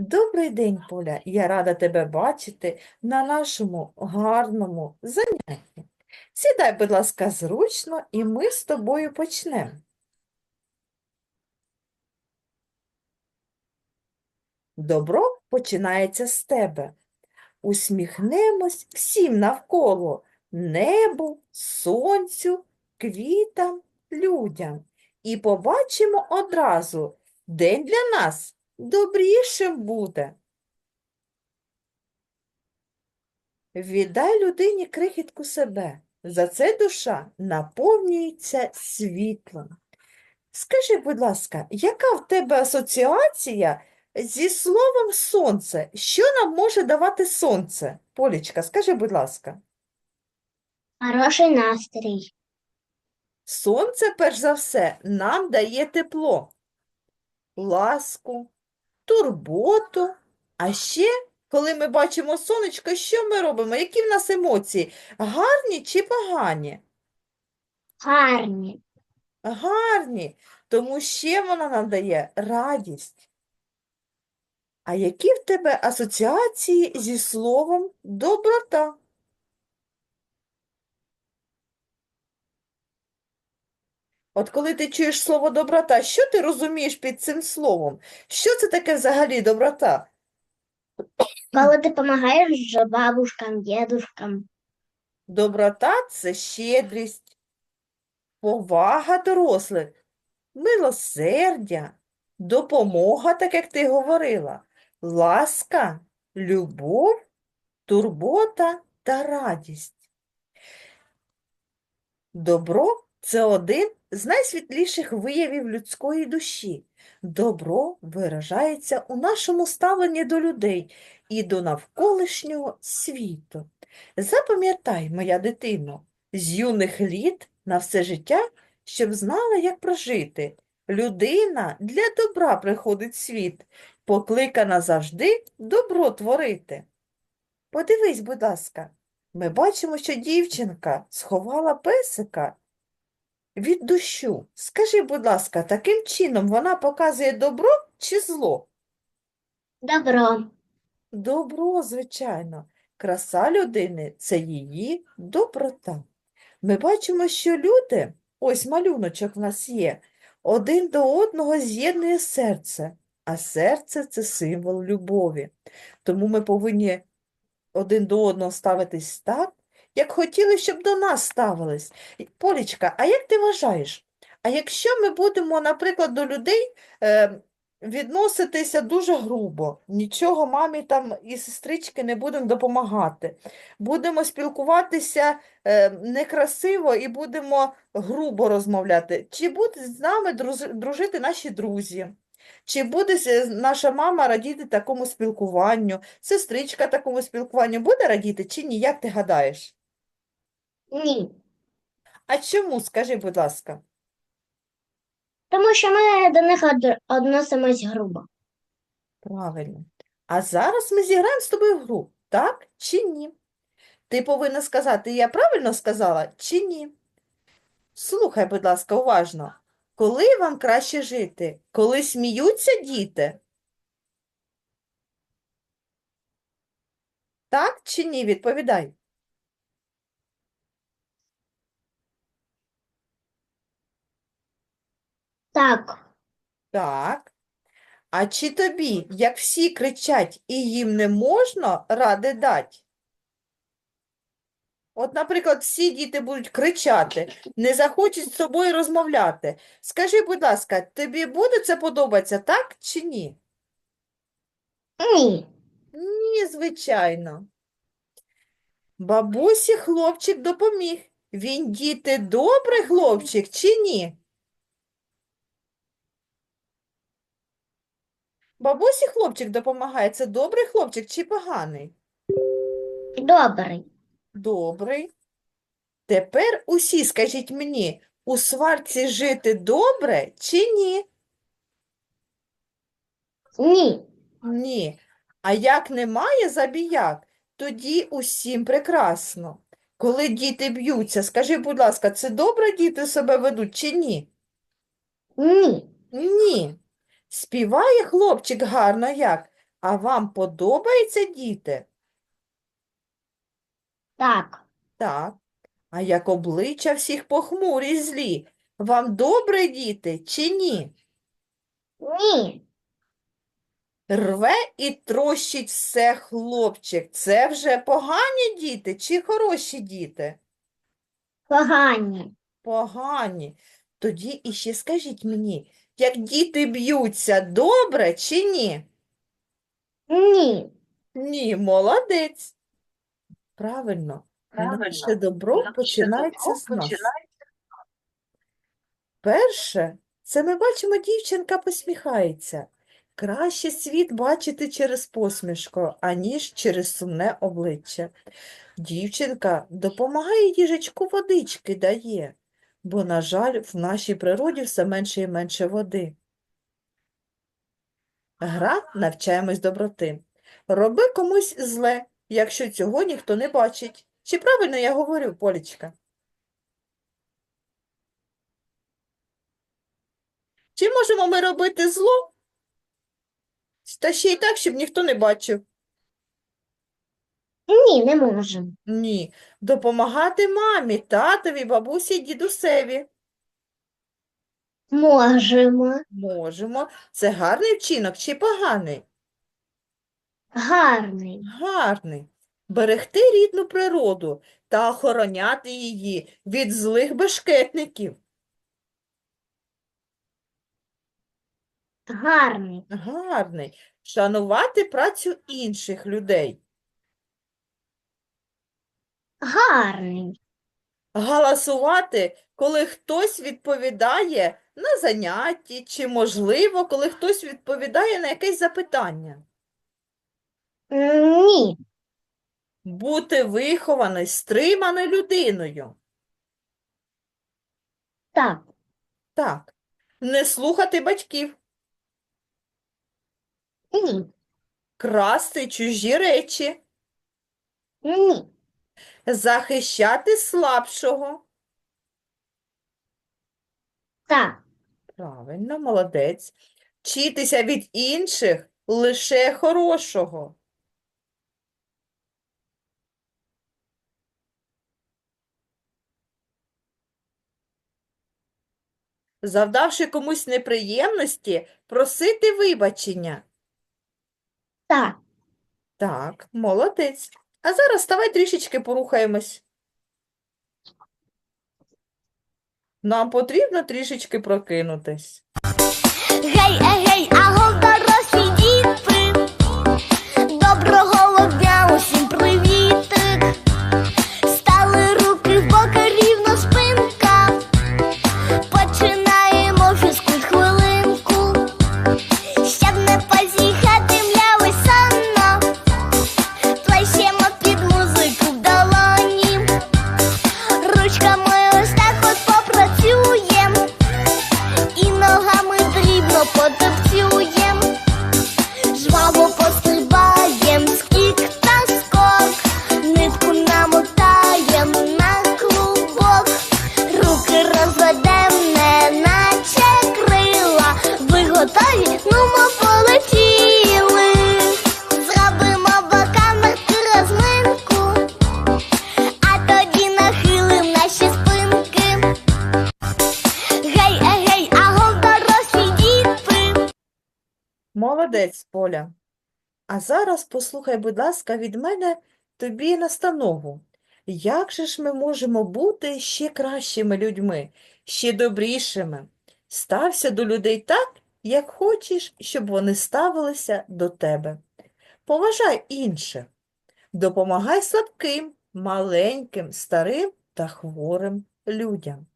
Добрий день, Поля. Я рада тебе бачити на нашому гарному занятті. Сідай, будь ласка, зручно, і ми з тобою почнемо. Добро починається з тебе. Усміхнемось всім навколо небу, сонцю, квітам, людям. І побачимо одразу, день для нас добрішим буде. Віддай людині крихітку себе. За це душа наповнюється світлом. Скажи, будь ласка, яка в тебе асоціація зі словом сонце? Що нам може давати сонце? Полічка, скажи, будь ласка. Хороший настрій. Сонце, перш за все, нам дає тепло, ласку, турботу. А ще, коли ми бачимо сонечко, що ми робимо? Які в нас емоції? Гарні чи погані? Гарні. Гарні, тому ще вона нам дає радість. А які в тебе асоціації зі словом доброта? От коли ти чуєш слово доброта, що ти розумієш під цим словом? Що це таке взагалі доброта? Коли ти допомагаєш бабушкам, дідушкам. Доброта це щедрість, повага дорослих, милосердя, допомога, так як ти говорила, ласка, любов, турбота та радість. Добро це один з найсвітліших виявів людської душі. Добро виражається у нашому ставленні до людей і до навколишнього світу. Запам'ятай, моя дитино, з юних літ на все життя, щоб знала, як прожити. Людина для добра приходить в світ, покликана завжди добро творити. Подивись, будь ласка, ми бачимо, що дівчинка сховала песика від дощу. Скажи, будь ласка, таким чином вона показує добро чи зло? Добро. Добро, звичайно. Краса людини це її доброта. Ми бачимо, що люди, ось малюночок в нас є, один до одного з'єднує серце, а серце це символ любові. Тому ми повинні один до одного ставитись так, як хотіли, щоб до нас ставились. Полічка, а як ти вважаєш? А якщо ми будемо, наприклад, до людей е, відноситися дуже грубо, нічого мамі там і сестрички не будемо допомагати, будемо спілкуватися е, некрасиво і будемо грубо розмовляти, чи будуть з нами дружити наші друзі? Чи буде наша мама радіти такому спілкуванню, сестричка такому спілкуванню буде радіти чи ні? Як ти гадаєш? Ні. А чому, скажи, будь ласка? Тому що ми до них відносимось грубо. Правильно. А зараз ми зіграємо з тобою в гру, так чи ні? Ти повинна сказати, я правильно сказала чи ні? Слухай, будь ласка, уважно. Коли вам краще жити? Коли сміються діти? Так чи ні? Відповідай. Так. Так. А чи тобі, як всі кричать і їм не можна ради дать? От, наприклад, всі діти будуть кричати, не захочуть з тобою розмовляти. Скажи, будь ласка, тобі буде це подобатися, так чи ні? Ні. Ні, звичайно. Бабусі хлопчик допоміг. Він, діти, добрий хлопчик чи ні? Бабусі хлопчик допомагає. Це добрий хлопчик чи поганий? Добрий. Добрий. Тепер усі скажіть мені, у сварці жити добре чи ні? Ні. Ні. А як немає забіяк, тоді усім прекрасно. Коли діти б'ються, скажи, будь ласка, це добре діти себе ведуть чи ні? Ні. Ні. Співає хлопчик гарно як? А вам подобається, діти? Так. Так. А як обличчя всіх похмурі злі? Вам добре, діти, чи ні? Ні. Рве і трощить все хлопчик. Це вже погані діти чи хороші діти? Погані. Погані. Тоді іще скажіть мені, як діти б'ються, добре чи ні? Ні. Ні, молодець. Правильно. Наше добро починається з нас. Перше, це ми бачимо, дівчинка посміхається. Краще світ бачити через посмішку, аніж через сумне обличчя. Дівчинка допомагає їжачку водички дає, бо, на жаль, в нашій природі все менше і менше води. Гра навчаємось доброти. Роби комусь зле, якщо цього ніхто не бачить. Чи правильно я говорю, Полічка? Чи можемо ми робити зло? Та ще й так, щоб ніхто не бачив. Ні, не можемо. Ні. Допомагати мамі, татові, бабусі, дідусеві. Можемо. Можемо. Це гарний вчинок чи поганий? Гарний. Гарний. Берегти рідну природу та охороняти її від злих бешкетників. Гарний. Гарний. Шанувати працю інших людей. Гарний. Галасувати, коли хтось відповідає на занятті, чи, можливо, коли хтось відповідає на якесь запитання. Ні. Бути вихованою, стриманою людиною. Так. Так. Не слухати батьків, Ні. красти чужі речі, Ні. Захищати слабшого. Так. Правильно, молодець. Вчитися від інших лише хорошого. Завдавши комусь неприємності, просити вибачення. Так. Так, молодець. А зараз давай трішечки порухаємось. Нам потрібно трішечки прокинутись. Поля. А зараз послухай, будь ласка, від мене тобі настанову. Як же ж ми можемо бути ще кращими людьми, ще добрішими? Стався до людей так, як хочеш, щоб вони ставилися до тебе. Поважай інших. Допомагай слабким, маленьким, старим та хворим людям.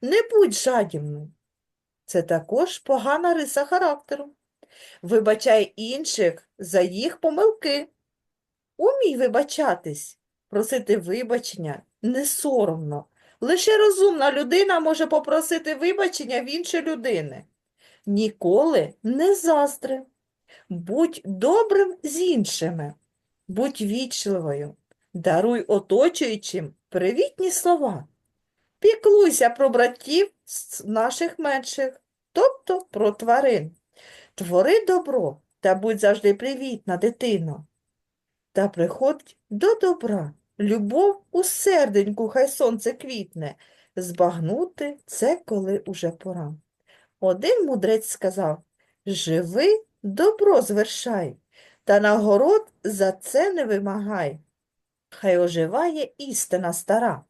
Не будь жадібним. Це також погана риса характеру. Вибачай інших за їх помилки. Умій вибачатись, просити вибачення не соромно. Лише розумна людина може попросити вибачення в іншої людини. Ніколи не заздри. Будь добрим з іншими, будь вічливою, даруй оточуючим привітні слова. Піклуйся про братів наших менших, тобто про тварин. Твори добро та будь завжди привітна, дитино. Та приходь до добра, любов у серденьку, хай сонце квітне, збагнути це, коли уже пора. Один мудрець сказав Живи, добро звершай, та нагород за це не вимагай. Хай оживає істина стара.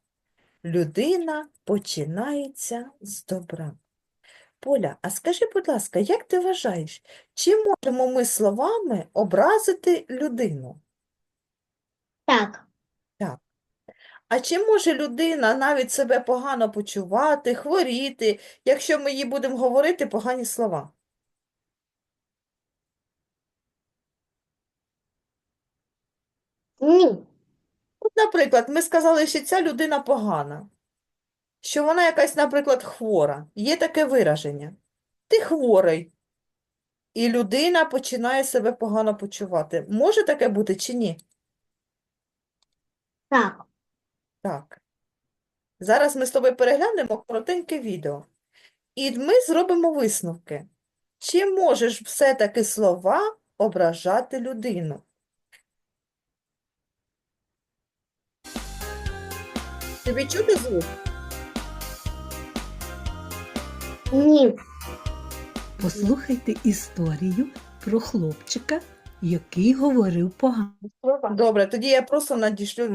Людина починається з добра. Поля, а скажи, будь ласка, як ти вважаєш, чи можемо ми словами образити людину? Так, А чи може людина навіть себе погано почувати, хворіти, якщо ми їй будемо говорити погані слова? ні, От, наприклад, ми сказали, що ця людина погана, що вона якась, наприклад, хвора. Є таке вираження. Ти хворий, і людина починає себе погано почувати. Може таке бути чи ні? так. Так. Зараз ми з тобою переглянемо коротеньке відео. І ми зробимо висновки. Чи можеш все-таки слова ображати людину? Тобі чути звук? Ні. Послухайте історію про хлопчика, який говорив погано. Добре, тоді я просто надішлю